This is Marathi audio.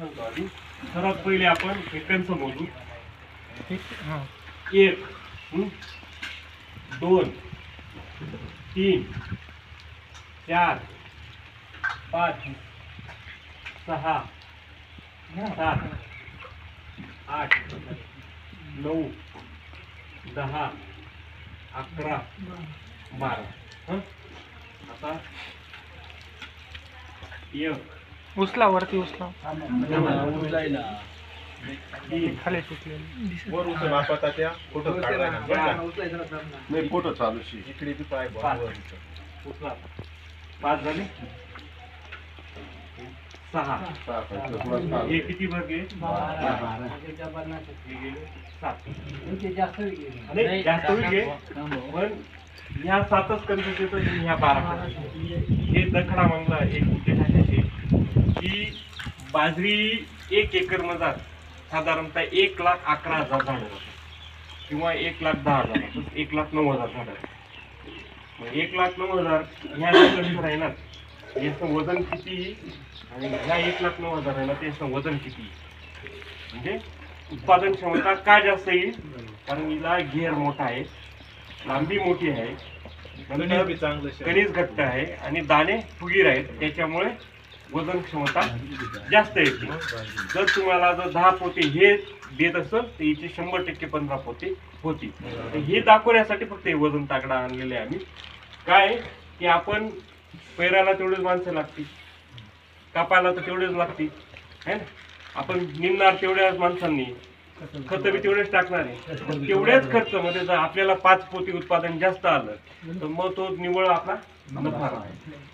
सांगतो आधी सर्वात पहिले आपण कंस मोजू हां एक? दोन तीन चार पाच सहा सात आठ नऊ दहा अकरा बारा हं? आता एक उचला वरती उचला खाली वर उचल त्या फोटो काढला ना बरं का? नाही फोटो चालू शी इकडे बी पाय पाच. वर उचल. पाच झाले सहा सहा थोडं चालू. हे किती भाग आहे हे गेले सात नाही जास्त होईल पण ह्या सातच कन्फ्युज येतो ह्या बारा हे दखडा मंगला एक की बाजरी एक एकर मधात साधारणतः एक लाख अकरा हजार झाडं होतात किंवा एक लाख दहा हजार. एक लाख नऊ हजार झाडं एक लाख नऊ हजार ह्या कन्फ्युज आहे ना याचं वजन किती आणि ह्या एक लाख नऊ हजार आहे ना त्याचं वजन किती म्हणजे उत्पादन क्षमता का जास्त येईल कारण हिला घेर मोठा आहे लांबी मोठी आहे गणित नंतर बी चांगलं शे. कणीस घट्ट आहे आणि दाणे फुगीर आहेत त्याच्यामुळे वजन क्षमता जास्त येते. जर तुम्हाला जर दहा पोते हे देत असेल तर हिचे शंभर टक्के पंधरा पोते होती. तर हे दाखवण्यासाठी फक्त हे वजन तागडा आणलेले आहे आम्ही. काय की आपण पैराला तेवढेच माणसं लागते कापायला तर तेवढेच लागते है ना? आपण निघणार तेवढ्याच माणसांनी. खत बी तेवढेच टाकणार आहे. तेवढ्याच खर्च म्हणजे जर आपल्याला पाच पोती उत्पादन जास्त आलं तर मग तो निव्वळ आपला नफा आहे